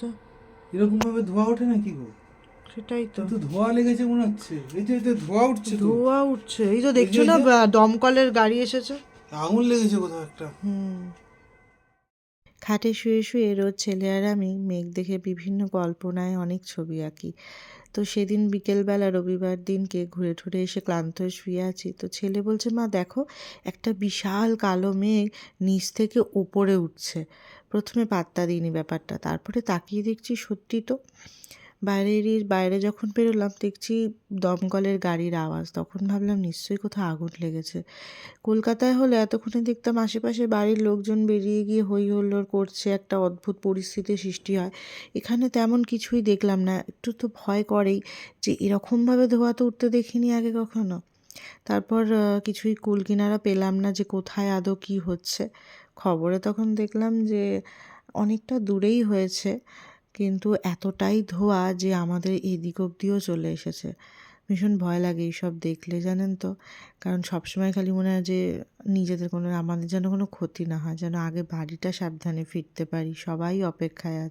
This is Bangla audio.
তো এরকম ভাবে ধোয়া ওঠে নাকি গো? সেটাই তো। তো ধোয়া লেগেছে মনে হচ্ছে। এই যে এতে ধোয়া উঠছে তো। ধোয়া উঠছে। এই তো দেখছ না দমকলের গাড়ি এসেছে? আঙুল লেগেছে কোথাও একটা। হুম। খাটে শুয়ে শুয়ে রোজ ছেলে আর আমি মেঘ দেখে বিভিন্ন কল্পনায় অনেক ছবি আঁকি। তো সেদিন বিকেলবেলা রবিবার দিনকে ঘুরে ঠুরে এসে ক্লান্ত হয়ে শুয়ে আছি। তো ছেলে বলছে মা দেখো একটা বিশাল কালো মেঘ নিচ থেকে ওপরে উঠছে। প্রথমে পাত্তা দিইনি ব্যাপারটা, তারপরে তাকিয়ে দেখছি সত্যি তো বাইরের বাইরে যখন বেরোলাম দেখছি দমকলের গাড়ির আওয়াজ, তখন ভাবলাম নিশ্চয়ই কোথাও আগুন লেগেছে। কলকাতায় হলে এতক্ষণে দেখতাম আশেপাশে বাড়ির লোকজন বেরিয়ে গিয়ে হই হুল্লোড় করছে, একটা অদ্ভুত পরিস্থিতির সৃষ্টি হয়। এখানে তেমন কিছুই দেখলাম না, একটু তো ভয় করেই যে এরকমভাবে ধোয়া তো উঠতে দেখিনি আগে কখনো। তারপর কিছুই কুল কিনারা পেলাম না যে কোথায় আদৌ কী হচ্ছে। খবরে তখন দেখলাম যে অনেকটা দূরেই হয়েছে, কিন্তু এতটাই ধোয়া যে আমাদের এদিক অবধিও চলে এসেছে। ভীষণ ভয় লাগে এইসব দেখলে, জানেন তো? কারণ সবসময় খালি মনে হয় যে নিজেদের কোনো, আমাদের যেন কোনো ক্ষতি না হয়, যেন আগে বাড়িটা সাবধানে ফিরতে পারি, সবাই অপেক্ষায় আছে